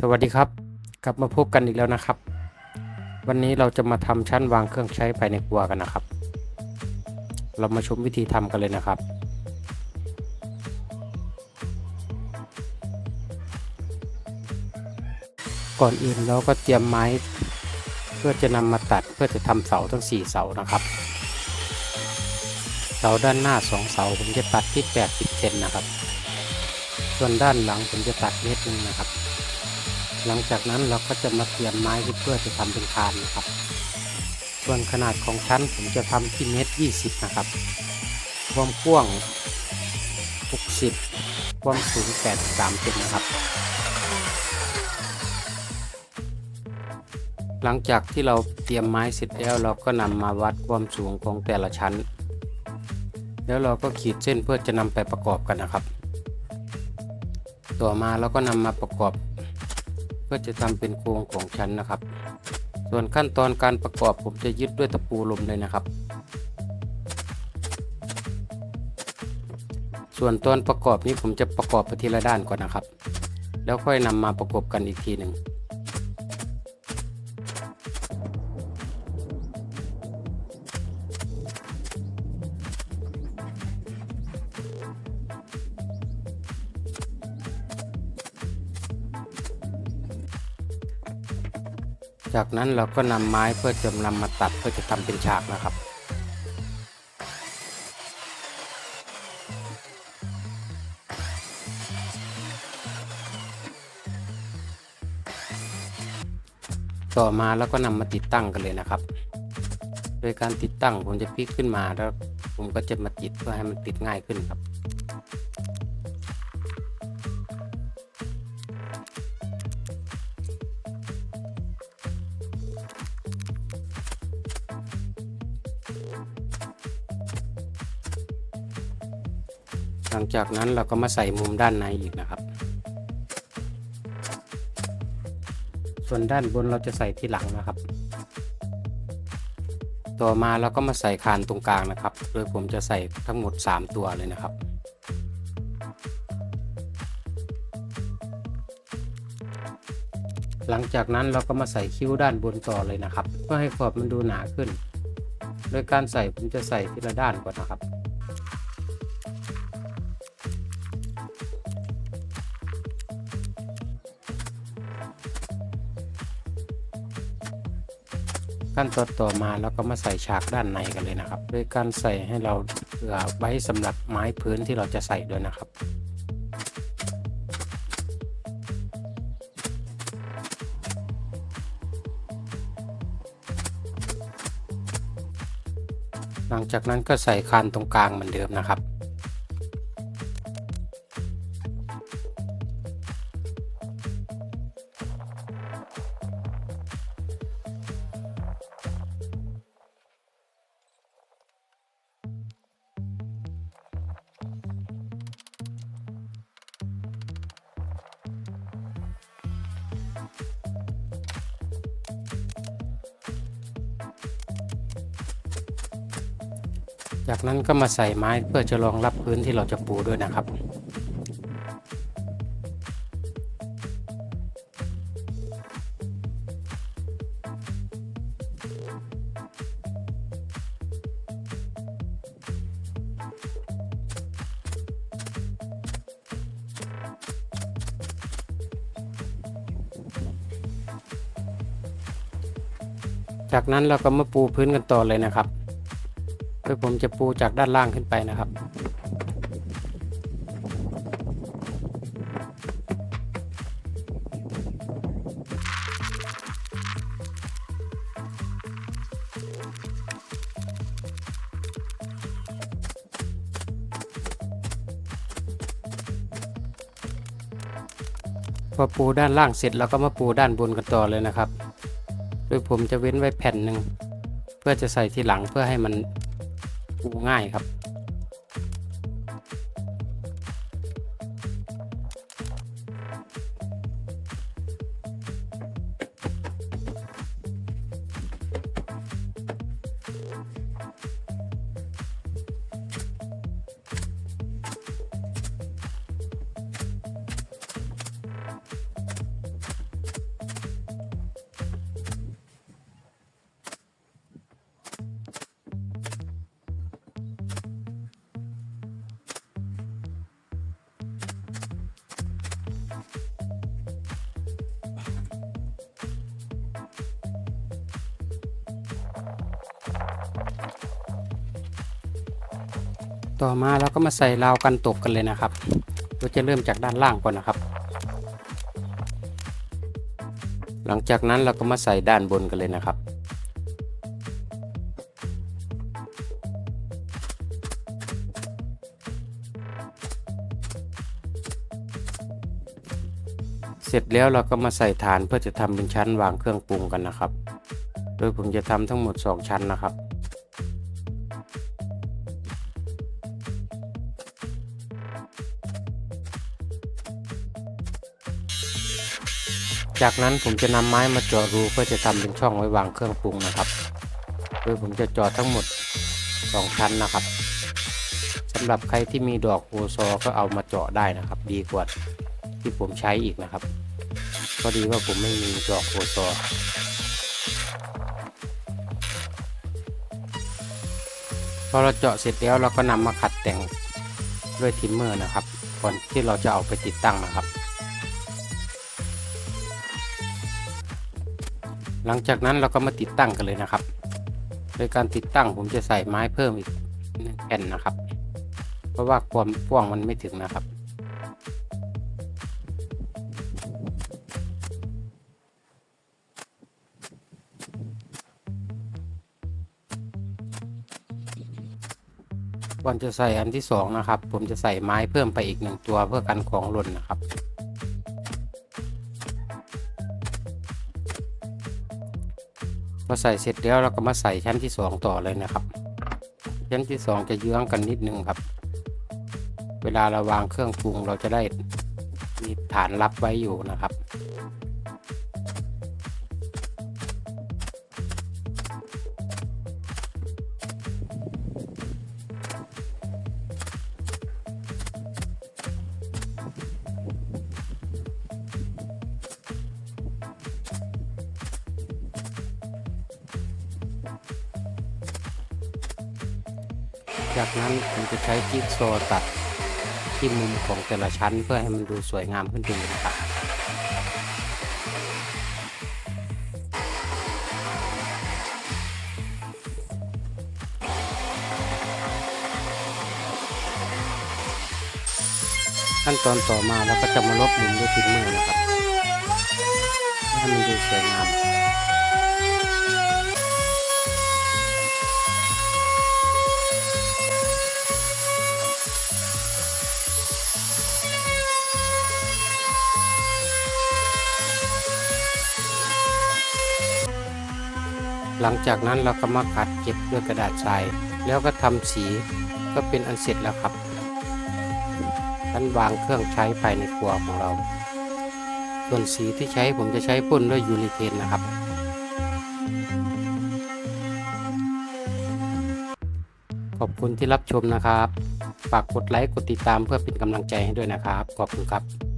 สวัสดีครับ กลับมาพบกันอีกแล้วนะครับ วันนี้เราจะมาทำชั้นวางเครื่องใช้ภายในครัวกันนะครับ เรามาชมวิธีทำกันเลยนะครับ ก่อนอื่นเราก็เตรียมไม้ เพื่อจะนำมาตัดเพื่อจะทำเสาทั้ง 4 เสานะครับเสาด้านหน้า2เสาผมจะตัดที่ 80เซนนะครับ ส่วนด้านหลังผมจะตัดเมตรนึงนะครับ หลังจากนั้นเราก็จะมาเตรียมไม้ที่เพื่อจะทำเป็นคานนะครับ ส่วนขนาดของชั้นผมจะทำที่เมตร20นะครับ ความกว้าง60ความสูง83เซนนะครับ หลังจากที่เราเตรียมไม้เสร็จแล้วเราก็นำมาวัดความสูงของแต่ละชั้น แล้วเราก็ขีดเส้นเพื่อจะนำไปประกอบกันนะครับ ต่อมาเราก็นำมาประกอบ พื่อจะทำเป็นโครงของชั้นนะครับ ส่วนขั้นตอนการประกอบผมจะยึดด้วยตะปูลมเลยนะครับ ส่วนตอนประกอบนี้ผมจะประกอบไปทีละด้านก่อนนะครับ แล้วค่อยนำมาประกบกันอีกทีหนึ่ง จากนั้นเราก็นำไม้เพื่อจะนำมาตัดเพื่อจะทำเป็นฉากนะครับต่อมาแล้วก็นำมาติดตั้งกันเลยนะครับ โดยการติดตั้งผมจะพลิกขึ้นมาแล้วผมก็จะมาติดเพื่อให้มันติดง่ายขึ้นครับ หลังจากนั้นเราก็มาใส่มุมด้านในอีกนะครับ ส่วนด้านบนเราจะใส่ที่หลังนะครับ ต่อมาเราก็มาใส่คานตรงกลางนะครับ โดยผมจะใส่ทั้งหมด 3 ตัวเลยนะครับหลังจากนั้นเราก็มาใส่คิ้วด้านบนต่อเลยนะครับ เพื่อให้ขอบมันดูหนาขึ้น โดยการใส่ผมจะใส่ทีละด้านก่อนนะครับ ขั้นตอนต่อมาแล้วก็มาใส่ฉากด้านในกันเลยนะครับ โดยการใส่ให้เราเผื่อไว้สำหรับไม้พื้นที่เราจะใส่ด้วยนะครับหลังจากนั้นก็ใส่คานตรงกลางเหมือนเดิมนะครับ จากนั้นก็มาใส่ไม้เพื่อจะรองรับพื้นที่เราจะปูด้วยนะครับ จากนั้นเราก็มาปูพื้นกันต่อเลยนะครับ โดยผมจะปูจากด้านล่างขึ้นไปนะครับ พอปูด้านล่างเสร็จเราก็มาปูด้านบนกันต่อเลยนะครับ โดยผมจะเว้นไว้แผ่นหนึ่งเพื่อจะใส่ทีหลังเพื่อให้มันูง่ายครับ ต่อมาเราก็มาใส่ราวกันตกกันเลยนะครับ เราจะเริ่มจากด้านล่างก่อนนะครับ หลังจากนั้นเราก็มาใส่ด้านบนกันเลยนะครับ เสร็จแล้วเราก็มาใส่ฐานเพื่อจะทำเป็นชั้นวางเครื่องปรุงกันนะครับ โดยผมจะทำทั้งหมด 2 ชั้นนะครับ จากนั้นผมจะนำไม้มาเจาะรูเพื่อจะทำเป็นช่องไว้วางเครื่องปรุงนะครับ โดยผมจะเจาะทั้งหมด 2 ชั้นนะครับสำหรับใครที่มีดอกโอซอก็เอามาเจาะได้นะครับ ดีกว่าที่ผมใช้อีกนะครับก็ดีว่าผมไม่มีดอกโอซอพอเราเจาะเสร็จแล้วเราก็นำมาขัดแต่งด้วยทิมเมอร์นะครับก่อนที่เราจะเอาไปติดตั้งนะครับ หลังจากนั้นเราก็มาติดตั้งกันเลยนะครับ โดยการติดตั้งผมจะใส่ไม้เพิ่มอีกหนึ่งแผ่นนะครับ เพราะว่าความกว้างมันไม่ถึงนะครับ ก่อนจะใส่อันที่สองนะครับ ผมจะใส่ไม้เพิ่มไปอีกหนึ่งตัวเพื่อกันของหล่นนะครับ อใส่เสร็จแล้วเราก็มาใส่ชั้นที่ 2 ต่อเลยนะครับ ชั้นที่ 2 จะเยื้องกันนิดนึงครับ เวลาเราวางเครื่องปรุงเราจะได้มีฐานรับไว้อยู่นะครับ จากนั้นผมจะใช้จิ๊กซอว์ตัดที่มุมของแต่ละชั้นเพื่อให้มันดูสวยงามขึ้นไปอีนะครับขั้นตอนต่อมาเราก็จะมาลบมุมด้วยทิมเมอร์นะครับให้มันดูสวยงาม หลังจากนั้นเราก็มาขัดเก็บด้วยกระดาษทราย แล้วก็ทำสีก็เป็นอันเสร็จแล้วครับชั้นวางเครื่องใช้ภายในครัวของเรา ส่วนสีที่ใช้ผมจะใช้พ่นด้วยยูริเทนนะครับขอบคุณที่รับชมนะครับ ฝากกดไลค์กดติดตามเพื่อเป็นกำลังใจให้ด้วยนะครับ ขอบคุณครับ